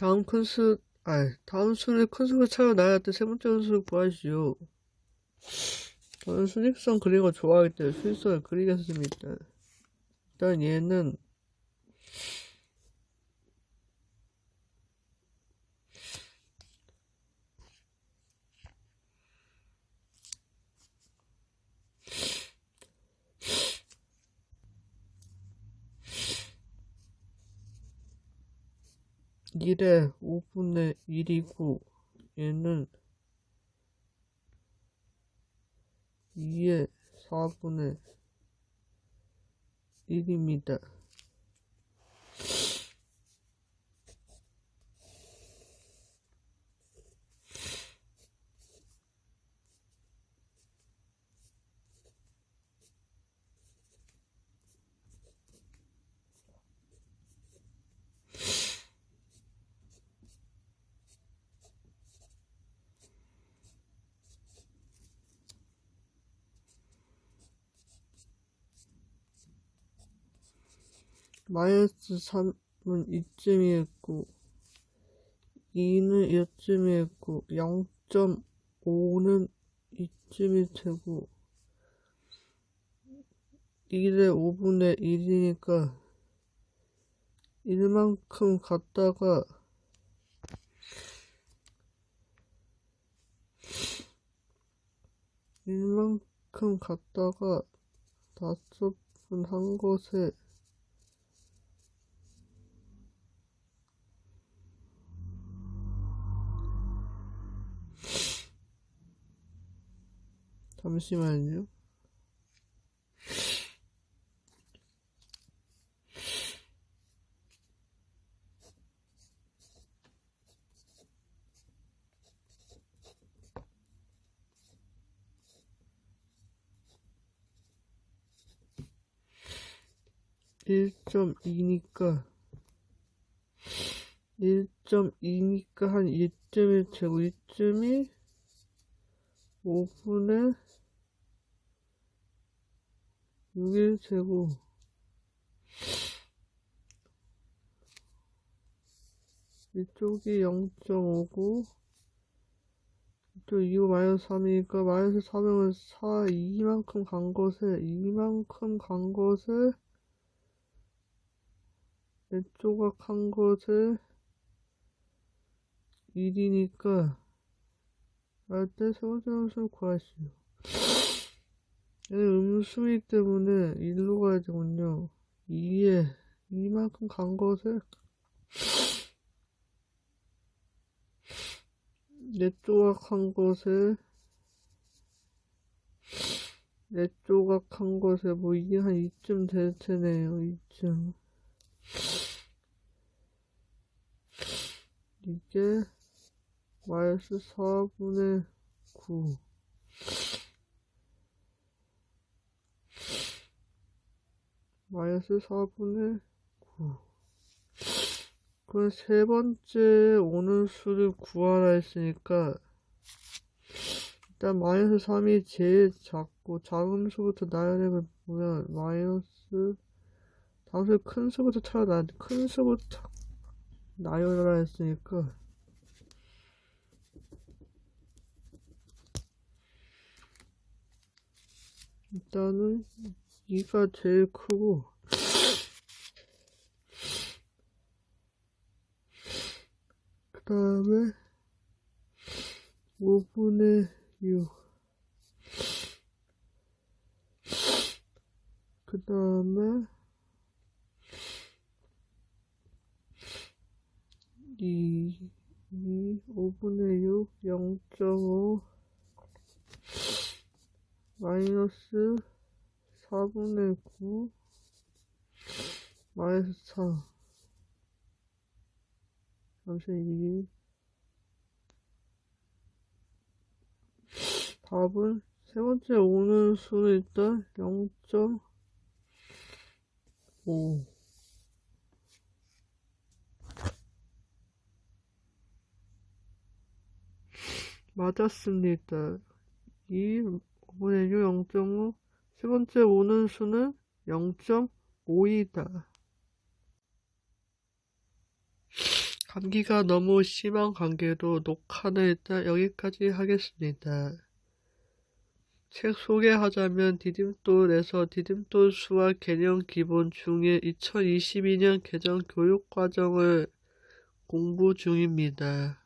다음 큰 수, 아, 다음 수를 큰 수를 할때세 번째 수를 구하시오. 저는 수직선 그리는 거 좋아하기 때문에 수직선을 그리겠습니다. 일단 얘는 일에 5분의 1이고 얘는 2의 4분의 1입니다. 마이너스 3은 이쯤이었고 2는 이쯤이었고 0.5는 이쯤이 되고 1의 5분의 1이니까 1만큼 갔다가 일만큼 갔다가 다섯 분한 것에 잠시만요. 일점 이니까 1.2니까 한 이쯤이 되고 이쯤이 5분의 6일 제곱 이쪽이 0.5고 이쪽 2고 마이너스 3이니까 마이너스 3이면 4, 2만큼 간 것에 2만큼 간 것에 내 조각 한 것에 1이니까 번째 함수를 구하시오. 얘는 음수이기 때문에 1로 가야 되군요. 2에 이만큼 간 것을 내 조각한 것에 내 조각한 것에 뭐 이게 한 이쯤 될 테네요. 이쯤 이게 마이너스 4분의 9 마이너스 4분의 9 그럼 세 번째 오는 수를 구하라 했으니까 일단 마이너스 3이 제일 작고 작은 수부터 나열해 보면 마이너스 다음 수큰 수부터 돼. 큰 수부터 나열하라 했으니까 일단은 2가 제일 크고. 그 다음에 5분의 6 그 다음에 2, 2, 5분의 6, 0.5 마이너스 4분의 9 마이너스 4 잠시만 2 답은 세 번째 오는 수는 일단 0.5 맞았습니다. 2 5분의 6 0.5. 세 번째 오는 수는 0.5이다. 감기가 너무 심한 관계로 녹화는 일단 여기까지 하겠습니다. 책 소개하자면 디딤돌에서 디딤돌 수학 개념 기본 중에 2022년 개정 교육과정을 공부 중입니다.